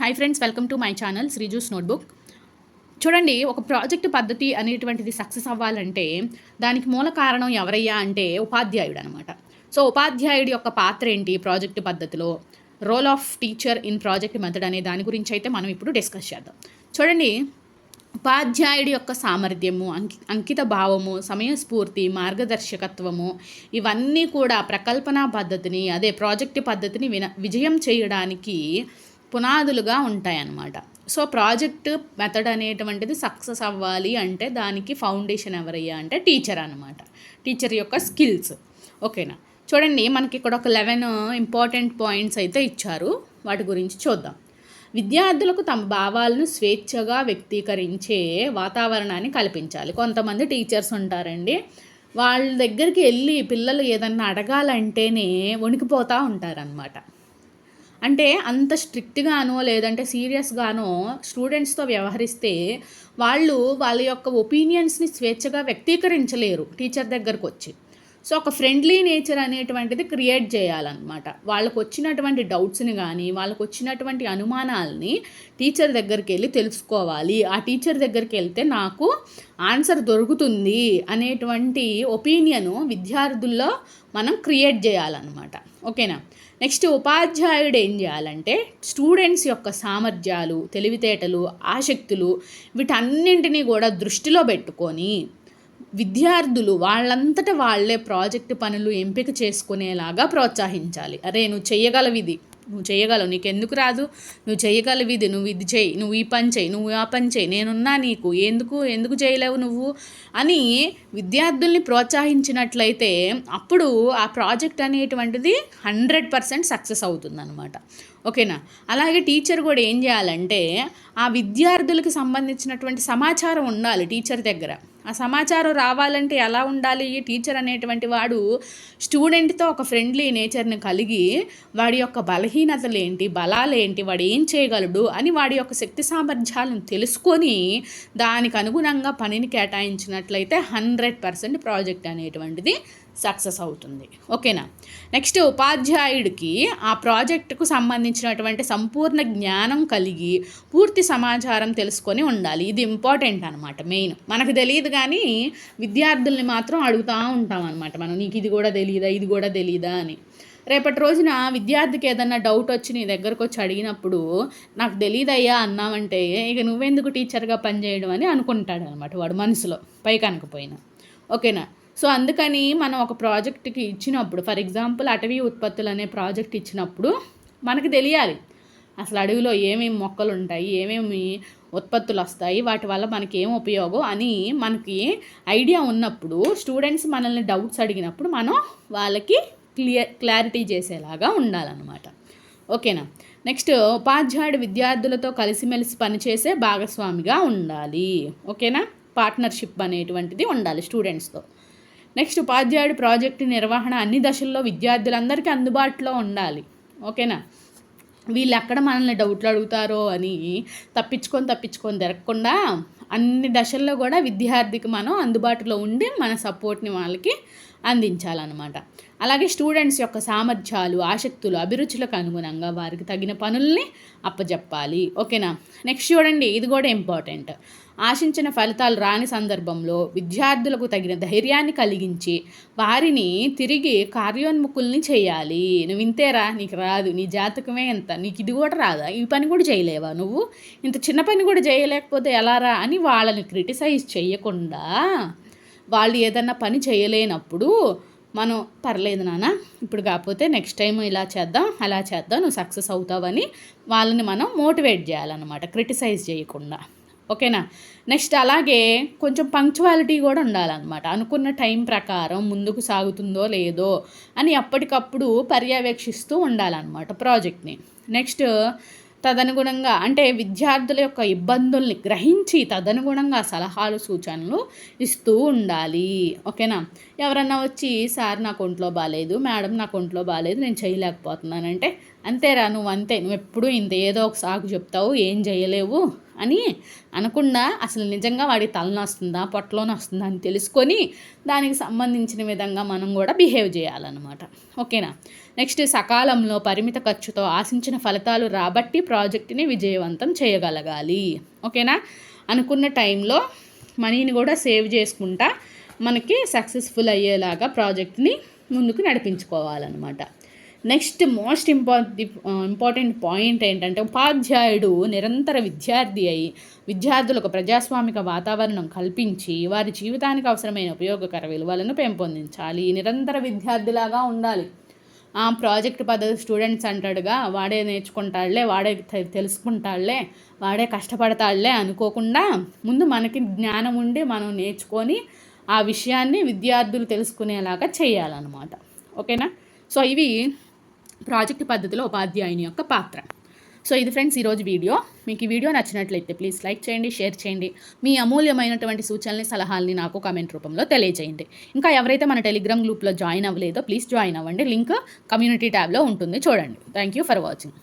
Hi friends welcome to my channel Sreeju's notebook చూడండి ఒక project పద్ధతి అనేటువంటిది సక్సెస్ అవ్వాలంటే దానికి మూల కారణం ఎవరయ్యా అంటే ఉపాధ్యాయుడు అనమాట సో ఉపాధ్యాయుడి యొక్క పాత్ర ఏంటి ప్రాజెక్ట్ పద్ధతిలో? Role of teacher in project method అనే దాని గురించి అయితే మనం ఇప్పుడు డిస్కస్ చేద్దాం. చూడండి ఉపాధ్యాయుడి యొక్క సామర్థ్యము అంకి అంకిత భావము సమయస్ఫూర్తి మార్గదర్శకత్వము ఇవన్నీ కూడా ప్రకల్పన పద్ధతిని అదే ప్రాజెక్ట్ పద్ధతిని విన విజయం చేయడానికి పునాదులుగా ఉంటాయన్నమాట. సో ప్రాజెక్ట్ మెథడ్ అనేటువంటిది సక్సెస్ అవ్వాలి అంటే దానికి ఫౌండేషన్ ఎవరయ్యా అంటే టీచర్ అనమాట టీచర్ యొక్క స్కిల్స్. ఓకేనా? చూడండి మనకి ఇక్కడ ఒక లెవెన్ ఇంపార్టెంట్ పాయింట్స్ అయితే ఇచ్చారు. వాటి గురించి చూద్దాం. విద్యార్థులకు తమ భావాలను స్వేచ్ఛగా వ్యక్తీకరించే వాతావరణాన్ని కల్పించాలి. కొంతమంది టీచర్స్ ఉంటారండి. వాళ్ళ దగ్గరికి వెళ్ళి పిల్లలు ఏదన్నా అడగాలంటేనే వణికిపోతూ ఉంటారనమాట అంటే అంత స్ట్రిక్ట్గానో లేదంటే సీరియస్గానో స్టూడెంట్స్తో వ్యవహరిస్తే వాళ్ళు వాళ్ళ యొక్క ఒపీనియన్స్ని స్వేచ్ఛగా వ్యక్తీకరించలేరు టీచర్ దగ్గరకు వచ్చి సో ఒక ఫ్రెండ్లీ నేచర్ అనేటువంటిది క్రియేట్ చేయాలన్నమాట. వాళ్ళకు వచ్చినటువంటి డౌట్స్ని కానీ వాళ్ళకు వచ్చినటువంటి అనుమానాలని టీచర్ దగ్గరికి వెళ్ళి తెలుసుకోవాలి. ఆ టీచర్ దగ్గరికి వెళ్తే నాకు ఆన్సర్ దొరుకుతుంది అనేటువంటి ఒపీనియను విద్యార్థుల్లో మనం క్రియేట్ చేయాలన్నమాట. ఓకేనా? నెక్స్ట్ ఉపాధ్యాయుడు ఏం చేయాలంటే స్టూడెంట్స్ యొక్క సామర్థ్యాలు తెలివితేటలు ఆసక్తులు వీటన్నింటినీ కూడా దృష్టిలో పెట్టుకొని విద్యార్థులు వాళ్ళంతట వాళ్ళే ప్రాజెక్టు పనులు ఎంపిక చేసుకునేలాగా ప్రోత్సహించాలి. అరే నువ్వు చేయగలవిది నువ్వు చేయగలవు నీకు ఎందుకు రాదు? నువ్వు చేయగలవు ఇది నువ్వు ఇది చేయి నువ్వు ఈ పని చేయి నువ్వు ఆ పని చేయి నేనున్నా నీకు ఎందుకు ఎందుకు చేయలేవు నువ్వు? అని విద్యార్థుల్ని ప్రోత్సహించినట్లయితే అప్పుడు ఆ ప్రాజెక్ట్ అనేటువంటిది హండ్రెడ్ పర్సెంట్ సక్సెస్ అవుతుందన్నమాట. ఓకేనా? అలాగే టీచర్ కూడా ఏం చేయాలంటే ఆ విద్యార్థులకు సంబంధించినటువంటి సమాచారం ఉండాలి టీచర్ దగ్గర. ఆ సమాచారం రావాలంటే ఎలా ఉండాలి? టీచర్ అనేటువంటి వాడు స్టూడెంట్తో ఒక ఫ్రెండ్లీ నేచర్ని కలిగి వాడి యొక్క బలహీనతలు ఏంటి బలాలు ఏంటి వాడు ఏం చేయగలడు అని వాడి యొక్క శక్తి సామర్థ్యాలను తెలుసుకొని దానికి అనుగుణంగా పనిని కేటాయించినట్లయితే హండ్రెడ్ పర్సెంట్ ప్రాజెక్ట్ అనేటువంటిది సక్సెస్ అవుతుంది. ఓకేనా? నెక్స్ట్ ఉపాధ్యాయుడికి ఆ ప్రాజెక్టుకు సంబంధించినటువంటి సంపూర్ణ జ్ఞానం కలిగి పూర్తి సమాచారం తెలుసుకొని ఉండాలి. ఇది ఇంపార్టెంట్ అనమాట మెయిన్. మనకు తెలియదు కానీ విద్యార్థుల్ని మాత్రం అడుగుతూ ఉంటాం అనమాట మనం నీకు ఇది కూడా తెలియదా ఇది కూడా తెలియదా అని. రేపటి రోజున విద్యార్థికి ఏదన్నా డౌట్ వచ్చి నీ దగ్గరకు వచ్చి అడిగినప్పుడు నాకు తెలియదయ్యా అన్నామంటే ఇక నువ్వెందుకు టీచర్గా పనిచేయడం అని అనుకుంటాడు అనమాట వాడు మనసులో పైకి అనకపోయినా. ఓకేనా? సో అందుకని మనం ఒక ప్రాజెక్ట్కి ఇచ్చినప్పుడు ఫర్ ఎగ్జాంపుల్ అటవీ ఉత్పత్తులు అనే ప్రాజెక్ట్ ఇచ్చినప్పుడు మనకు తెలియాలి. అసలు అడవిలో ఏమేమి మొక్కలు ఉంటాయి ఏమేమి ఉత్పత్తులు వస్తాయి వాటి వల్ల మనకి ఏం ఉపయోగం అని మనకి ఐడియా ఉన్నప్పుడు స్టూడెంట్స్ మనల్ని డౌట్స్ అడిగినప్పుడు మనం వాళ్ళకి క్లియర్ క్లారిటీ చేసేలాగా ఉండాలన్నమాట. ఓకేనా? నెక్స్ట్ ఉపాధ్యాయుడు విద్యార్థులతో కలిసిమెలిసి పనిచేసే భాగస్వామిగా ఉండాలి. ఓకేనా? పార్ట్నర్షిప్ అనేటువంటిది ఉండాలి స్టూడెంట్స్తో. నెక్స్ట్ ఉపాధ్యాయుడు ప్రాజెక్టు నిర్వహణ అన్ని దశల్లో విద్యార్థులందరికీ అందుబాటులో ఉండాలి. ఓకేనా? వీళ్ళు ఎక్కడ మనల్ని డౌట్లు అడుగుతారో అని తప్పించుకొని తప్పించుకొని తిరగకుండా అన్ని దశల్లో కూడా విద్యార్థికి మనం అందుబాటులో ఉండి మన సపోర్ట్ని వాళ్ళకి అందించాలన్నమాట. అలాగే స్టూడెంట్స్ యొక్క సామర్థ్యాలు ఆసక్తులు అభిరుచులకు అనుగుణంగా వారికి తగిన పనుల్ని అప్పజెప్పాలి. ఓకేనా? నెక్స్ట్ చూడండి ఇది కూడా ఇంపార్టెంట్. ఆశించిన ఫలితాలు రాని సందర్భంలో విద్యార్థులకు తగిన ధైర్యాన్ని కలిగించి వారిని తిరిగి కార్యోన్ముఖుల్ని చేయాలి. నువ్వు ఇంతేరా? నీకు రాదు. నీ జాతకమే ఎంత? నీకు ఇది కూడా రాదా? ఈ పని కూడా చేయలేవా నువ్వు? ఇంత చిన్న పని కూడా చేయలేకపోతే ఎలా రా? అని వాళ్ళని క్రిటిసైజ్ చేయకుండా వాళ్ళు ఏదన్నా పని చేయలేనప్పుడు మనం పర్లేదు నాన్న ఇప్పుడు కాకపోతే నెక్స్ట్ టైం ఇలా చేద్దాం అలా చేద్దాం నువ్వు సక్సెస్ అవుతావని వాళ్ళని మనం మోటివేట్ చేయాలన్నమాట క్రిటిసైజ్ చేయకుండా. ఓకేనా నెక్స్ట్ అలాగే కొంచెం పంక్చువాలిటీ కూడా ఉండాలన్నమాట అనుకున్న టైం ప్రకారం ముందుకు సాగుతుందో లేదో అని ఎప్పటికప్పుడు పర్యవేక్షిస్తూ ఉండాలన్నమాట ప్రాజెక్ట్ని నెక్స్ట్ తదనుగుణంగా అంటే విద్యార్థుల యొక్క ఇబ్బందుల్ని గ్రహించి తదనుగుణంగా సలహాలు సూచనలు ఇస్తూ ఉండాలి. ఓకేనా? ఎవరన్నా వచ్చి సార్ నాకు ఒంట్లో బాగాలేదు మేడం నాకు ఒంట్లో బాగాలేదు నేను చేయలేకపోతున్నానంటే అంతేరా నువ్వు అంతే నువ్వు ఎప్పుడూ ఇంత ఏదో ఒక సాకు చెప్తావు ఏం చేయలేవు? అని అనకుండా అసలు నిజంగా వాడి తలనొస్తుందా పొట్టలోనే వస్తుందా అని తెలుసుకొని దానికి సంబంధించిన విధంగా మనం కూడా బిహేవ్ చేయాలన్నమాట. ఓకేనా? నెక్స్ట్ సకాలంలో పరిమిత ఖర్చుతో ఆశించిన ఫలితాలు రాబట్టి ప్రాజెక్ట్ని విజయవంతం చేయగలగాలి. ఓకేనా? అనుకున్న టైంలో మనీని కూడా సేవ్ చేసుకుంటా మనకి సక్సెస్ఫుల్ అయ్యేలాగా ప్రాజెక్ట్ని ముందుకు నడిపించుకోవాలన్నమాట. Next most important important point ఏంటంటే ఉపాధ్యాయుడు నిరంతర విద్యార్థి అయి విద్యార్థులకు ప్రజాస్వామిక వాతావరణం కల్పించి వారి జీవితానికి అవసరమైన ఉపయోగకర విలువలను పెంపొందించాలి. నిరంతర విద్యార్థిలాగా ఉండాలి. ఆ ప్రాజెక్ట్ పద్ధతి స్టూడెంట్స్ అంటాడుగా వాడే నేర్చుకుంటాడులే వాడే తెలుసుకుంటాడులే వాడే కష్టపడతాడులే అనుకోకుండా ముందు మనకి జ్ఞానం ఉండి మనం నేర్చుకొని ఆ విషయాన్ని విద్యార్థులు తెలుసుకునేలాగా చేయాలన్నమాట. ఓకేనా? సో ఇవి ప్రాజెక్ట్ పద్ధతిలో ఉపాధ్యాయుని యొక్క పాత్ర. సో ఇది ఫ్రెండ్స్ ఈరోజు వీడియో. మీకు ఈ వీడియో నచ్చినట్లయితే ప్లీజ్ లైక్ చేయండి షేర్ చేయండి. మీ అమూల్యమైనటువంటి సూచనల్ని సలహాలని నాకు కామెంట్ రూపంలో తెలియజేయండి. ఇంకా ఎవరైతే మన టెలిగ్రామ్ గ్రూప్లో జాయిన్ అవ్వలేదో ప్లీజ్ జాయిన్ అవ్వండి. లింక్ కమ్యూనిటీ ట్యాబ్లో ఉంటుంది. చూడండి. Thank you for watching.